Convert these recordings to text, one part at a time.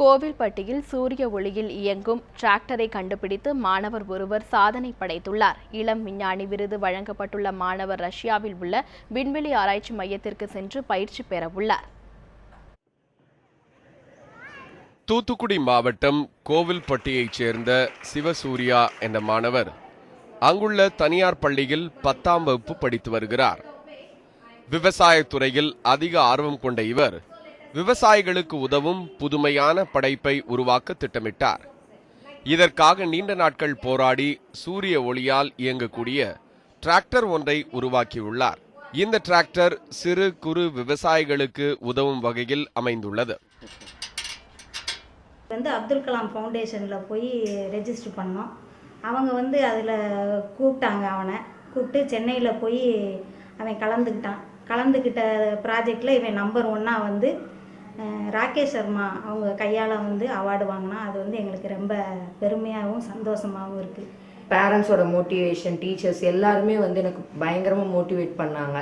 கோவில்பட்டியில் சூரிய ஒளியில் இயங்கும் டிராக்டரை கண்டுபிடித்து மாணவர் ஒருவர் சாதனை படைத்துள்ளார். இளம் விஞ்ஞானி விருது வழங்கப்பட்டுள்ள மாணவர் ரஷ்யாவில் உள்ள விண்வெளி ஆராய்ச்சி மையத்திற்கு சென்று பயிற்சி பெறவுள்ளார். தூத்துக்குடி மாவட்டம் கோவில்பட்டியைச் சேர்ந்த சிவசூர்யா என்ற மாணவர் அங்குள்ள தனியார் பள்ளியில் பத்தாம் வகுப்பு படித்து வருகிறார். விவசாயத்துறையில் அதிக ஆர்வம் கொண்ட இவர் விவசாயிகளுக்கு உதவும் புதுமையான படைப்பை உருவாக்க திட்டமிட்டார். இதற்காக நீண்ட நாட்கள் போராடி சூரிய ஒளியால் இயங்கக்கூடிய டிராக்டர் ஒன்றை உருவாக்கியுள்ளார். இந்த டிராக்டர் சிறு குறு விவசாயிகளுக்கு உதவும் வகையில் அமைந்துள்ளது. வந்து அப்துல் கலாம் ஃபவுண்டேஷனில் போய் ரெஜிஸ்டர் பண்ணோம். அவங்க வந்து அதில் கூப்பிட்டாங்க அவனை. கூப்பிட்டு சென்னையில் போய் அவன் கலந்துக்கிட்டான். கலந்துக்கிட்ட ப்ராஜெக்டில் இவன் நம்பர் ஒன்னாக வந்து ராகேஷ் சர்மா அவங்க கையால் வந்து அவார்டு வாங்கினா அது வந்து எங்களுக்கு ரொம்ப பெருமையாகவும் சந்தோஷமாகவும் இருக்குது பேரண்ட்ஸோட மோட்டிவேஷன் டீச்சர்ஸ் எல்லாருமே வந்து எனக்கு பயங்கரமாக மோட்டிவேட் பண்ணாங்க.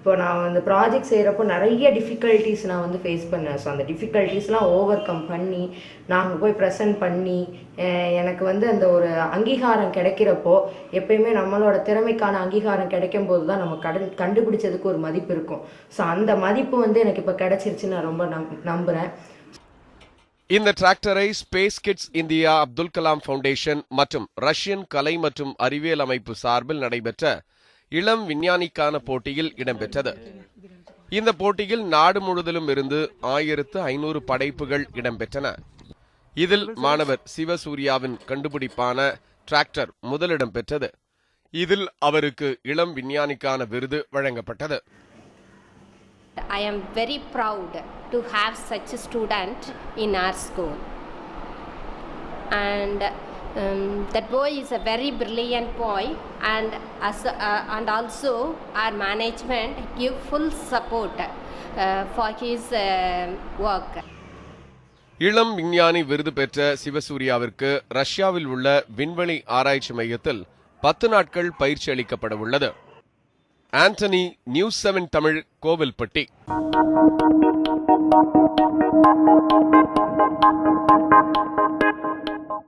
இப்போ நான் வந்து ப்ராஜெக்ட் செய்கிறப்போ நிறைய டிஃபிகல்ட்டிஸ் நான் வந்து ஃபேஸ் பண்ணேன். ஸோ அந்த டிஃபிகல்ட்டிஸ்லாம் ஓவர் கம் பண்ணி நாங்கள் போய் ப்ரெசென்ட் பண்ணி எனக்கு வந்து அந்த ஒரு அங்கீகாரம் கிடைக்கிறப்போ எப்பயுமே நம்மளோட திறமைக்கான அங்கீகாரம் கிடைக்கும் போது தான் நம்ம கடன் கண்டுபிடிச்சதுக்கு ஒரு மதிப்பு இருக்கும். ஸோ அந்த மதிப்பு வந்து எனக்கு இப்போ கிடைச்சிருச்சு நான் ரொம்ப நம் நம்புகிறேன் இந்த டிராக்டரை space kids India Abdul Kalam foundation மற்றும் ரஷ்யன் கலை மற்றும் அறிவியல் அமைப்பு சார்பில் நடைபெற்ற இளம் விஞ்ஞானிக்கான போட்டியில் இடம்பெற்றது. இந்த போட்டியில் நாடு முழுவதிலும் இருந்து ஆயிரத்து ஐநூறு படைப்புகள் இடம்பெற்றன. இதில் மாணவர் சிவசூர்யாவின் கண்டுபிடிப்பான டிராக்டர் முதலிடம் பெற்றது. இதில் அவருக்கு இளம் விஞ்ஞானிக்கான விருது வழங்கப்பட்டது. I am very proud to have such a student in our school. And um, that boy is a very brilliant boy, and as uh, and also our management give full support uh, for his uh, work. இளம் விஞ்ஞானி விருது பெற்ற சிவசூர்யாவிற்கு ரஷ்யாவில் உள்ள விண்வெளி ஆராய்ச்சி மையத்தில் பத்து நாட்கள் பயிற்சி அளிக்கப்பட உள்ளது Antony news seven Tamil Kovilpatti Thank you.